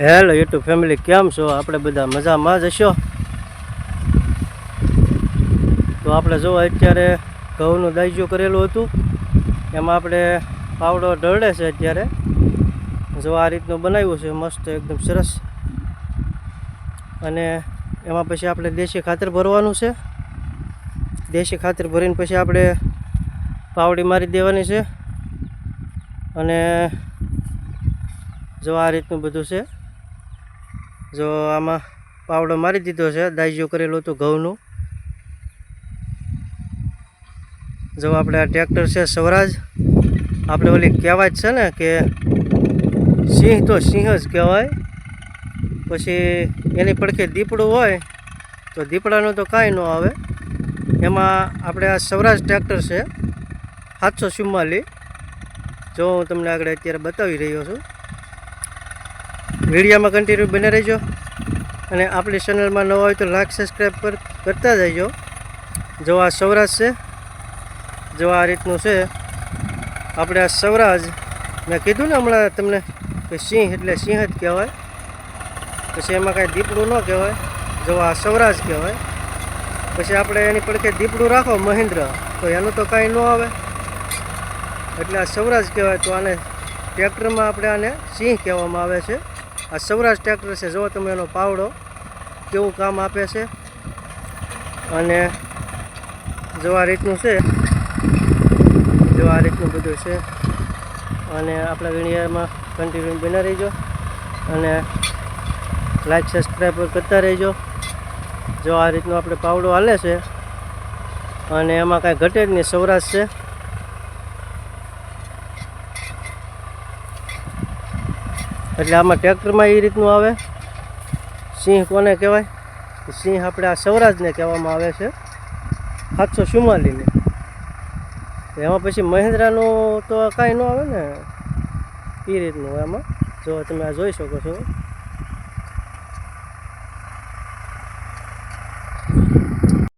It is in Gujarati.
હેલો યુટ્યુબ ફેમિલી, કેમ છો? આપણે બધા મજામાં જ હશો? તો આપણે જો અત્યારે ઘઉંનું દાઈજો કરેલું હતું, એમાં આપણે પાવડો ઢળે છે અત્યારે. જો આ રીતનું બનાવ્યું છે, મસ્ત એકદમ સરસ. અને એમાં પછી આપણે દેશી ખાતર ભરવાનું છે. દેશી ખાતર ભરીને પછી આપણે પાવડી મારી દેવાની છે. અને જો આ રીતનું બધું છે. જો આમાં પાવડો મારી દીધો છે દાઈજો કરેલું હતું ઘઉંનું. જો આપણે આ ટ્રેક્ટર છે સ્વરાજ, આપણે ઓલી કહેવાય છે ને કે સિંહ તો સિંહ જ કહેવાય. પછી એની પડખે દીપડું હોય, તો દીપડાનું તો કાંઈ ન આવે. એમાં આપણે આ સ્વરાજ ટ્રેક્ટર છે, સાતસો ચુમ્માલી જો હું તમને આગળ અત્યારે બતાવી રહ્યો છું. વિડીયોમાં કન્ટિન્યુ બને રહેજો. અને આપણી ચેનલમાં નવા હોય તો લાઈક સબસ્ક્રાઈબ પર કરતા જજો જો આ સૌરાજ છે, જો આ રીતનું છે, આપણે આ સૌરાજ મેં કીધું ને હમણાં તમને કે સિંહ એટલે સિંહ જ કહેવાય. પછી એમાં કાંઈ દીપડું ન કહેવાય, જો આ સૌરાજ કહેવાય. પછી આપણે એની પડખે દીપડું રાખો, મહેન્દ્ર, તો એનું તો કાંઈ ન આવે. એટલે આ સૌરાજ કહેવાય તો આને ટ્રેક્ટરમાં આપણે આને સિંહ કહેવામાં આવે છે. આ સૌરાજ ટ્રેક્ટર છે. જો તમે એનો પાવડો કેવું કામ આપે છે. અને જો આ રીતનું છે, જો આ રીતનું બધું છે. અને આપણા વિડીયોમાં કન્ટિન્યુ બના રહીજો. અને લાઈક સબસ્ક્રાઈબ કરતા રહેજો. જો આ રીતનો આપણે પાવડો હાલે છે, અને એમાં કાંઈ ઘટે જ નહીં. સૌરાષ્ટ્ર છે. એટલે આમાં ટ્રેક્ટરમાં એ રીતનું આવે? સિંહ કોને કહેવાય? સિંહ આપણે આ સૌરાજને કહેવામાં આવે છે. સાતસો ચુમ્માલીને. એમાં પછી મહેન્દ્રાનું તો કાંઈ ન આવે ને? એ રીતનું એમાં. જો તમે આ જોઈ શકો છો.